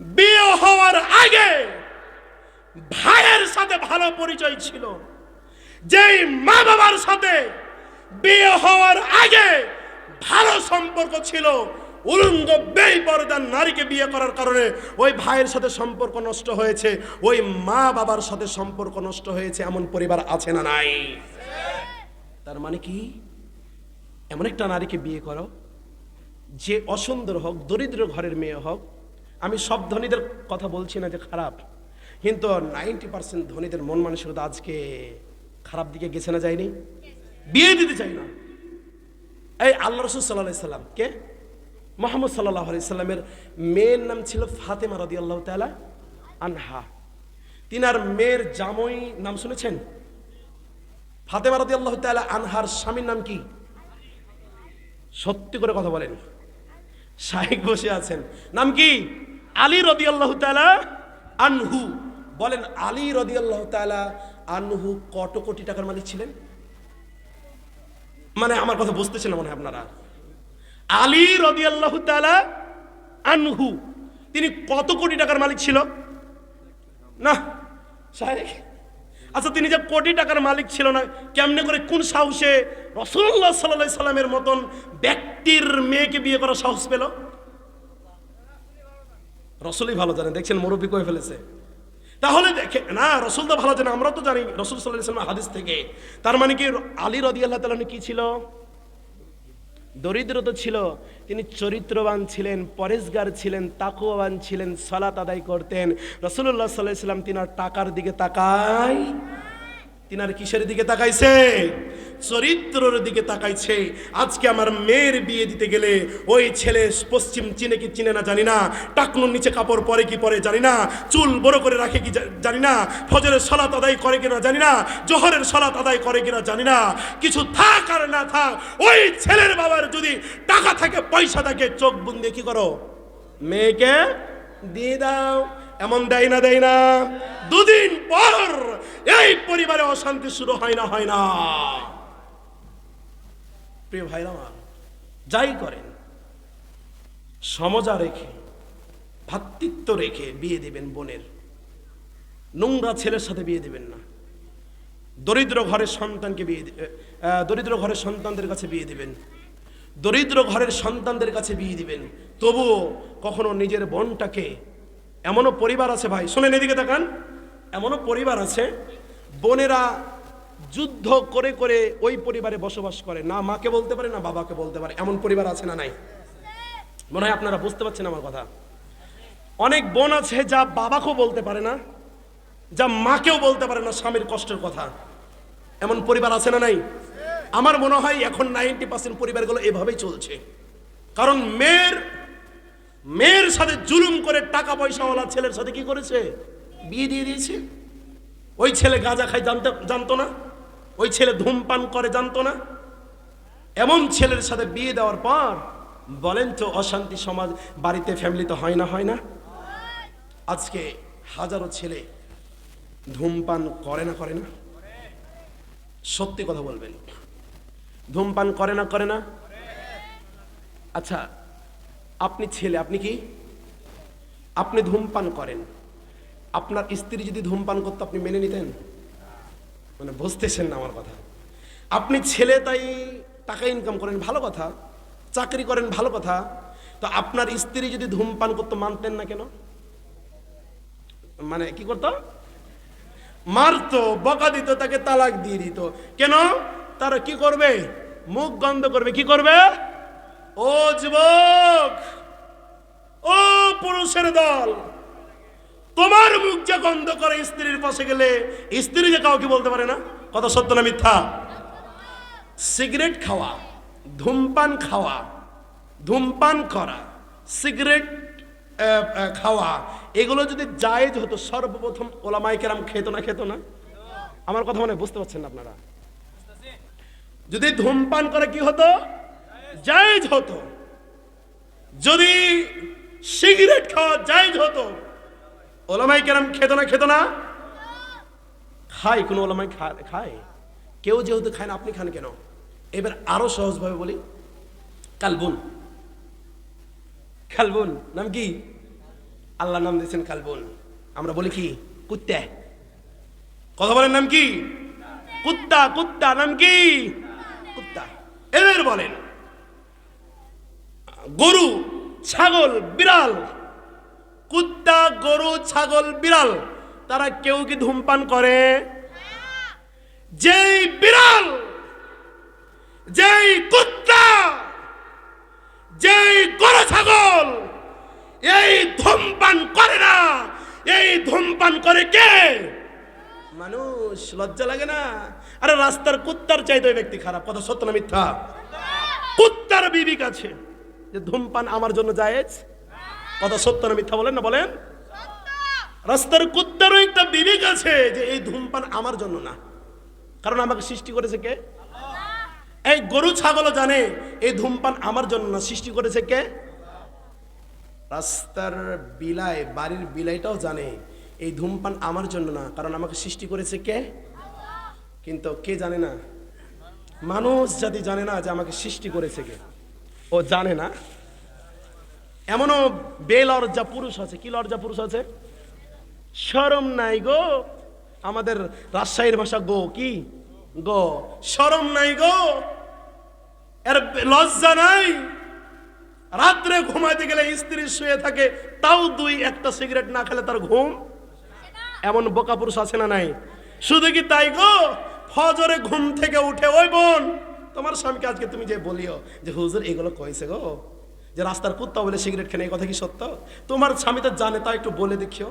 বিয়ে হওয়ার আগে ভাইয়ের সাথে ভালো পরিচয় ছিল। যেই মা বাবার সাথে বিয়ে হওয়ার আগে ভালো সম্পর্ক ছিল, উলঙ্গ বেই পর্দার নারীকে বিয়ে করার কারণে ওই ভাইয়ের সাথে সম্পর্ক নষ্ট হয়েছে, ওই মা বাবার সাথে সম্পর্ক নষ্ট হয়েছে, এমন পরিবার আছে না নাই। তার মানে কি? এমন একটা নারীকে বিয়ে করো, যে অসুন্দর হোক, দরিদ্র ঘরের মেয়ে হোক আমি সব ধনীদের কথা বলছি না যে খারাপ, কিন্তু নাইনটি পার্সেন্ট ধনীদের মন মানসিকতা আজকে খারাপ দিকে গেছে না যায়নি? বিয়ে দিতে চাই না। এই আল্লাহ রসুল সাল্লাহ সাল্লাম, কে? মোহাম্মদ সাল্লাহ সাল্লামের মেয়ের নাম ছিল ফাতেমা রদি আল্লাহ তালা আনহা। তিনার মেয়ের জামই নাম শুনেছেন? ফাতেমা রদি আল্লাহ তালা আনহার স্বামীর নাম কি? সত্যি করে কথা বলেন। শাহিক বসে আছেন। নাম কি? আলী রদি আল্লাহ তালা আনহু। বলেন, আলী রদি আল্লাহ আনহু কত কোটি টাকার মালিক ছিলেন? মানে আমার কথা বুঝতেছেন মনে হয় আপনারা। আলী রদি আল্লাহ তালা আনহু, তিনি কত কোটি টাকার মালিক ছিল? না শাহেক আচ্ছা তিনি যে কোটি টাকার মালিক ছিল না, কেমনে করে কোন সাহসে রসুল্লাহ সাল্লাহ সাল্লামের মতন ব্যক্তির মেয়েকে বিয়ে করার সাহস পেল? রসুলই ভালো জানে দেখছেন মুরব্বী কয়ে ফেলেছে। তাহলে দেখে না, রসুল তো ভালো জানে আমরা তো জানি, রসুল সাল্লাহ হাদিস থেকে। তার মানে কি, আলী রদি আল্লাহ তালন কি ছিল? দরিদ্র তো ছিল, তিনি চরিত্রবান ছিলেন পরেশগার ছিলেন তাকুয়াবান ছিলেন, সালাত আদায় করতেন। রসুল্লাহ সাল্লাহ তিনার টাকার দিকে তাকায় তিনার কিসের দিকে তাকাইছে? চরিত্রের দিকে তাকাইছে। আজকে আমার মেয়ের বিয়ে দিতে গেলে ওই ছেলে পশ্চিম চিনে কি চিনে না জানি না, টাকনুর নিচে কাপড় পরে কি পরে জানি না, চুল বড় করে রাখে কি জানি না, ফজরের সলাত আদায় করে কিনা জানি না, জোহরের সলাত আদায় করে কিনা জানি না, কিছু থাক আর না থাক, ওই ছেলের বাবার যদি টাকা থাকে, পয়সা থাকে, চোখ বুন দিয়ে কি করো? মেয়েকে দিয়ে দাও। এমন দেয় না দেয় না। দুদিন পর এই পরিবারে অশান্তি শুরু হয় না হয় না। প্রিয় ভাইরা যাই করেন, সমজা রেখে, ভাতৃত্ব রেখে বিয়ে দেবেন বোনের। নোংরা ছেলের সাথে বিয়ে দেবেন না। দরিদ্র ঘরের সন্তানকে বিয়ে দরিদ্র ঘরের সন্তানদের কাছে বিয়ে দিবেন। দরিদ্র ঘরের সন্তানদের কাছে বিয়ে দিবেন। তবুও কখনো নিজের বোনটাকে এমনও পরিবার আছে ভাই, শোনেন এদিকে তাকান, এমনও পরিবার আছে, বোনেরা যুদ্ধ করে করে ওই পরিবারে বসবাস করে। না মাকে বলতে পারে, না বাবাকে বলতে পারে। এমন পরিবার আছে না নাই? মনে হয় আপনারা বুঝতে পারছেন আমার কথা। অনেক বোন আছে যা বাবাকেও বলতে পারে না, যা মাকেও বলতে পারে না স্বামীর কষ্টের কথা। এমন পরিবার আছে না নাই? আমার মনে হয় এখন নাইনটি পার্সেন্ট পরিবারগুলো এভাবেই চলছে। কারণ মেয়ের মেয়ের সাথে জুলুম করে টাকা পয়সাওয়ালা ছেলের সাথে কি করেছে? বিয়ে দিয়ে দিয়েছে? ওই ছেলে গাঁজা খায়, জানতে, জানতো না? ওই ছেলে ধূমপান করে, জানতো না? এমন ছেলের সাথে বিয়ে দেওয়ার পর বলেন তো, অশান্তি সমাজ, বাড়িতে ফ্যামিলিতে হয় না হয় না? আজকে হাজারো ছেলে ধূমপান করে না করে না? সত্যি কথা বলবেন। ধূমপান করে না করে না? আচ্ছা আপনি ছেলে, আপনি কি? আপনি ধূমপান করেন। আপনার স্ত্রী যদি ধূমপান করতো, আপনি মেনে নিতেন? মানে বুঝতেছেন না আমার কথা। আপনি ছেলে, তাই টাকা ইনকাম করেন, ভালো কথা। চাকরি করেন, ভালো কথা। তো আপনার স্ত্রী যদি ধূমপান করতো, মানতেন না কেন? মানে কি করতো? মারতো, বকা দিত, তাকে তালাক দিয়ে দিত। কেন? তারা কি করবে? মুখ গন্ধ করবে। কি করবে? ও যুবক! ও পুরুষের দল! তোমার মুখ যে গন্ধ করে স্ত্রীর পাশে গেলে, স্ত্রী যে কাউকে বলতে পারে না? কথা সত্য না মিথ্যা? সিগারেট খাওয়া, ধূমপান খাওয়া, ধূমপান করা, সিগারেট খাওয়া, এগুলো যদি জায়েজ হতো, সর্বপ্রথম ওলামাই কেরাম খেত না খেত না? আমার কথা মানে বুঝতে পারছেন আপনারা? যদি ধূমপান করে কি হতো? জায়েজ হতো। যদি সিগারেট খাওয়া জায়েজ হতো ওলামাই কেরাম খেত না খেত না? খায়, কোনো ওলামাই খায়? কেউ যেহেতু খায় না, আপনি খান কেন? এবার আরও সহজভাবে বলি। কালবুন। কালবুন, নাম কি? আল্লাহ নাম দিয়েছেন কালবন। আমরা বলি কি? কুত্তে। কথা বলেন, নাম কি? কুত্তা কুত্তা, নাম কি? কুত্তা। এদের বলেন। গরু, ছাগল, বিড়াল কুত্তা, গরু, ছাগল, বিড়াল, তারা কেউ কি ধূমপান করে? যেই বিড়াল, যেই কুত্তা, যেই গরু, ছাগল, এই ধূমপান করে না। এই ধূমপান করে কে? মানুষ, লজ্জা লাগে না? আরে রাস্তার কুত্তার চাইতে ওই ব্যক্তি খারাপ, কথা সত্য না মিথ্যা? কুত্তার বিবিক আছে যে ধূমপান আমার জন্য জায়েজ? কথা সত্য না মিথ্যা বলেন না, বলেন। রাস্তার কুত্তারও একটা বিবেক আছে যে এই ধূমপান আমার জন্য না। কারণ আমাকে সৃষ্টি করেছে কে? এই গরু, ছাগলও জানে এই ধূমপান আমার জন্য না। সৃষ্টি করেছে কে? রাস্তার বিলাই, বাড়ির বিলাইটাও জানে এই ধূমপান আমার জন্য না। কারণ আমাকে সৃষ্টি করেছে কে? কিন্তু কে জানে না? মানুষ জাতি জানে না যে আমাকে সৃষ্টি করেছে কে। ও জানে না? এমনও বেলর্জা পুরুষ আছে। কি লজ্জা পুরুষ আছে? শরম নাই গো আমাদের রাজশাহীর ভাষা গো, কি? গো। শরম নাই গো। এর লজ্জা নাই। রাত্রে ঘুমাইতে গেলে স্ত্রী শুয়ে থাকে, তাও দুই একটা সিগারেট না খেলে তার ঘুম। এমন বোকা পুরুষ আছে না নাই? শুধু কি তাই গো? ফজরে ঘুম থেকে উঠে, ওই বোন, তোমার স্বামীকে আজকে তুমি যে বলিও যে হুজুর এগুলো কইছে গো? যে রাস্তার কুত্তা বলে সিগারেট খেয়ে এই কথা কি সত্য? তোমার স্বামী তো জানে, তাও একটু বলে দেখিও।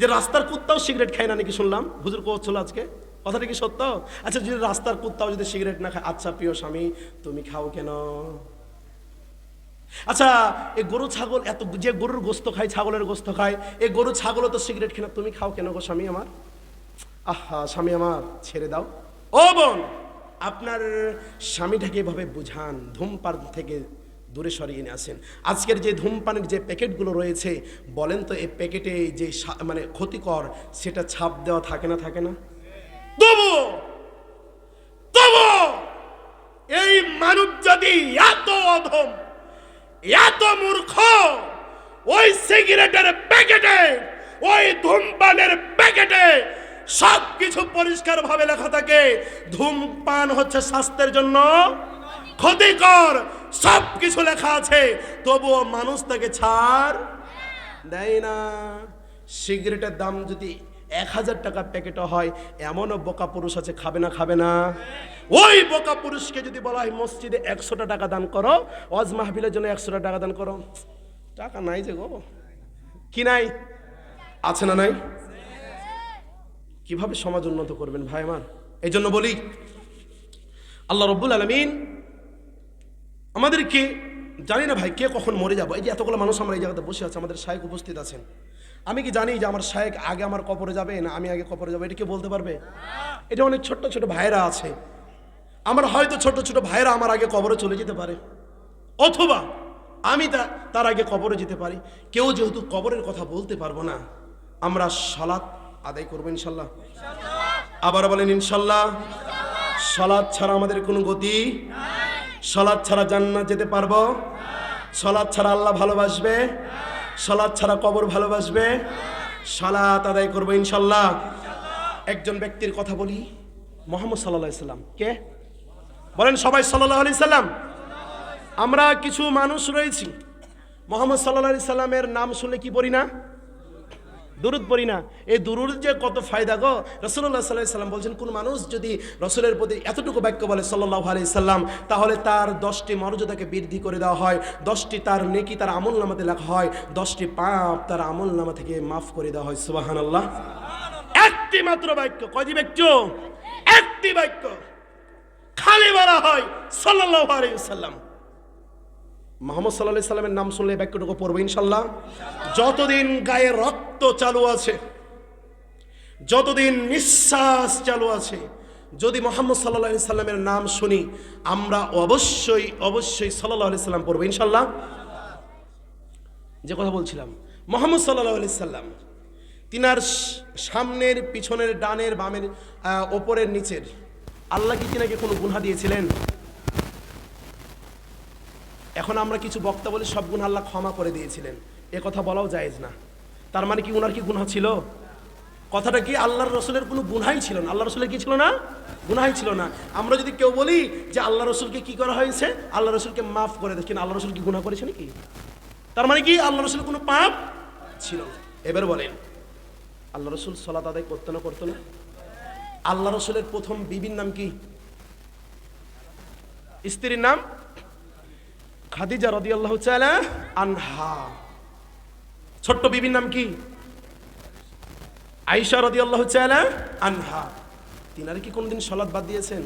যে রাস্তার কুত্তাও সিগারেট খায় না, নাকি শুনলাম? হুজুর কোচ্ছিল আজকে। কথাটা কি সত্য? আচ্ছা যদি রাস্তার কুত্তাও যদি সিগারেট না খায় আচ্ছা প্রিয় স্বামী, তুমি খাও কেন? আচ্ছা এই গরু, ছাগল, এত যে গরুর গোস্ত খায়, ছাগলের গোস্ত খায় এই গরু, ছাগলও তো সিগারেট খেনা তুমি খাও কেন গো স্বামী আমার? আহা, স্বামী আমার, ছেড়ে দাও। ও বোন, আপনার স্বামীটাকে এভাবে বুঝান, ধূমপান থেকে দূরে সরিয়ে নিয়ে আসেন। আজকের যে ধূমপানের যে প্যাকেটগুলো রয়েছে, বলেন তো এই প্যাকেটে যে মানে ক্ষতিকর, সেটা ছাপ দেওয়া থাকে না থাকে না? তবু এই মানব জাতি এত অধম, এত মূর্খ, ওই সিগারেটের প্যাকেটে, ওই ধূমপানের প্যাকেটে সব কিছু পরিষ্কার ভাবে লেখা থাকে, ধূমপান হচ্ছে স্বাস্থ্যের জন্য ক্ষতিকর সব কিছু লেখা আছে। তবুও মানুষ তাকে ছাড় দেয় না। সিগারেটের দাম যদি এক হাজার টাকা প্যাকেটও হয়, এমনও বোকা পুরুষ আছে, খাবে না খাবে না। ওই বোকা পুরুষকে যদি বলা হয়, মসজিদে একশোটা টাকা দান করো অজ মাহবিলের জন্য একশোটা টাকা দান করো। টাকা নাই যে গো। কি নাই? আছে না নাই? কীভাবে সমাজ উন্নত করবেন ভাই আমার? এই জন্য বলি, আল্লাহ রব্বুল আলমিন আমাদেরকে, জানি না ভাই কে কখন মরে যাব। এই যে এতগুলো মানুষ আমরা এই জায়গাতে বসে আছে, আমাদের শায়েক উপস্থিত আছেন। আমি কি জানি যে আমার শায়েক আগে আমার কবরে যাবে না আমি আগে কবরে যাব? এটা কে বলতে পারবে? এটা অনেক ছোট্ট ছোট ভাইরা আছে। আমার হয়তো ছোট ছোট ভাইরা আমার আগে কবরে চলে যেতে পারে। অথবা আমি তা- তার আগে কবরে যেতে পারি। কেউ যেহেতু কবরের কথা বলতে পারব না, আমরা সালাত আদায় করব ইনশাল্লাহ। আবার বলেন ইনশাল্লাহ সালাদ ছাড়া আমাদের কোনো গতি সলাদ ছাড়া জান্নাত যেতে পারব? সলাদ ছাড়া আল্লাহ ভালোবাসবে? সলাদ ছাড়া কবর ভালোবাসবে? সালাত আদায় করব ইনশাল্লাহ। একজন ব্যক্তির কথা বলি। মোহাম্মদ সাল্লাহ সাল্লাম। কে? বলেন সবাই সাল্লাহ আলি সাল্লাম। আমরা কিছু মানুষ রয়েছি। মোহাম্মদ সাল্লাহ সাল্লামের নাম শুনলে কি পড়ি না? দুরুদ পড়ি না। এই দুরুদ যে কত ফায়দা গো। রসুল্লাহ সাল্লাহ সাল্লাম বলছেন, কোন মানুষ যদি রসুলের প্রতি এতটুকু বাক্য বলে সাল্লাহ আলি সাল্লাম, তাহলে তার দশটি মর্যাদাকে বৃদ্ধি করে দেওয়া হয়, দশটি তার নেকি তার আমল নামাতে লেখা হয়, দশটি পাপ তার আমল নামা থেকে মাফ করে দেওয়া হয়। সুবাহান আল্লাহ একটি মাত্র বাক্য, কয়টি বাক্য? একটি বাক্য। খালি বলা হয় সাল্লাহ আলি সাল্লাম। মোহাম্মদ সাল্লাহ সাল্লামের নাম শুনলে বাক্যটুকু পড়ব ইনশাল্লাহ যতদিন গায়ে রক্ত চালু আছে, যতদিন নিঃশ্বাস চালু আছে, যদি মোহাম্মদ সাল্লাহ সাল্লামের নাম শুনি, আমরা অবশ্যই অবশ্যই সাল্লাহ সাল্লাম পড়ব ইনশাল্লাহ যে কথা বলছিলাম, মোহাম্মদ সাল্লাহ আলি সাল্লাম, তিনার সামনের, পিছনের, ডানের, বামের ওপরের, নিচের, আল্লাহ কি তিনাকে কোনো গুণা দিয়েছিলেন? এখন আমরা কিছু বক্তা বলি সব গুণ আল্লাহ ক্ষমা করে দিয়েছিলেন। এ কথা বলাও জায়েজ না। তার মানে কি উনার কি গুনাহ ছিল? কথাটা কি আল্লাহর রসুলের কোনো গুনাই ছিল না? আল্লাহ রসুলের কি ছিল না? গুনাই ছিল না। আমরা যদি কেউ বলি যে আল্লাহ রসুলকে কি করা হয়েছে? আল্লাহ রসুলকে মাফ করে দেয়। কিন্তু আল্লাহ রসুল কি গুনাহ করেছে নাকি? তার মানে কি আল্লাহ রসুলের কোনো পাপ ছিল না। এবার বলেন, আল্লাহ রসুল সলাত আদায় করতো না করতো না? আল্লাহ রসুলের প্রথম বিবির নাম কি? স্ত্রীর নাম? খাদিজা রদিয়াল্লাহু তাআলা আনহা। ছোট্ট বিবির নাম কি? আয়েশা রদিয়াল্লাহু তাআলা আনহা। তিনারা কি কোনোদিন সলাৎ বাদ দিয়েছেন?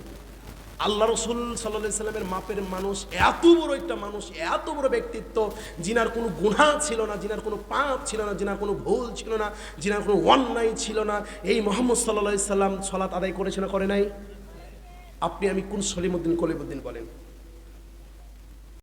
আল্লাহ রসুল সাল্লাহ সাল্লামের মাপের মানুষ, এত বড় একটা মানুষ, এত বড় ব্যক্তিত্ব জিনার কোনো গুণা ছিল না জিনার কোনো পাপ ছিল না জিনার কোনো ভুল ছিল না জিনার কোনো অন্যায় ছিল না, এই মোহাম্মদ সাল্লাহ সাল্লাম সলাৎ আদায় করেছে না করে নাই? আপনি আমি কোন সলিমুদ্দিন কলিমুদ্দিন বলেন?